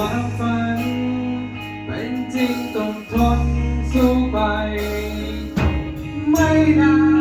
ความฝัน เป็นจริงต้องทนสู้ไป ไม่นาน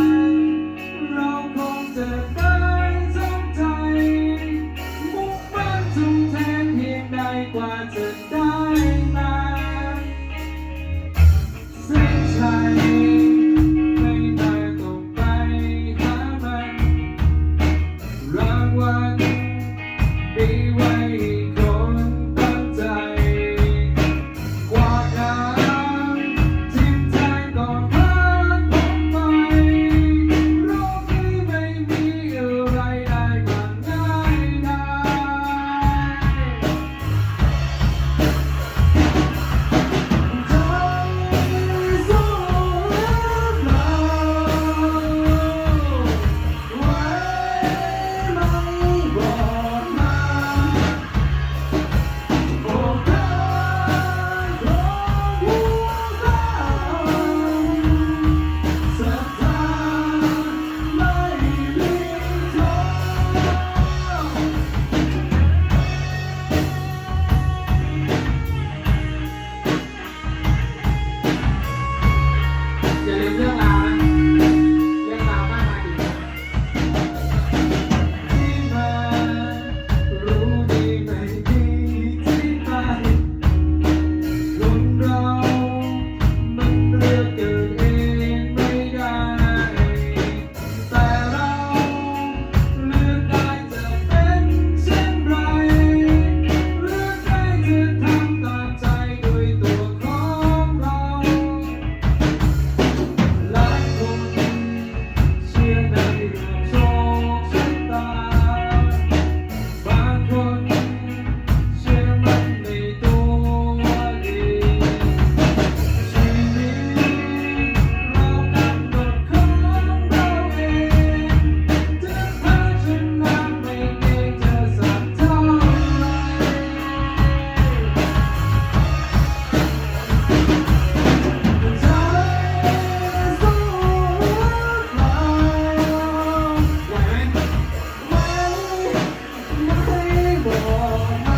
for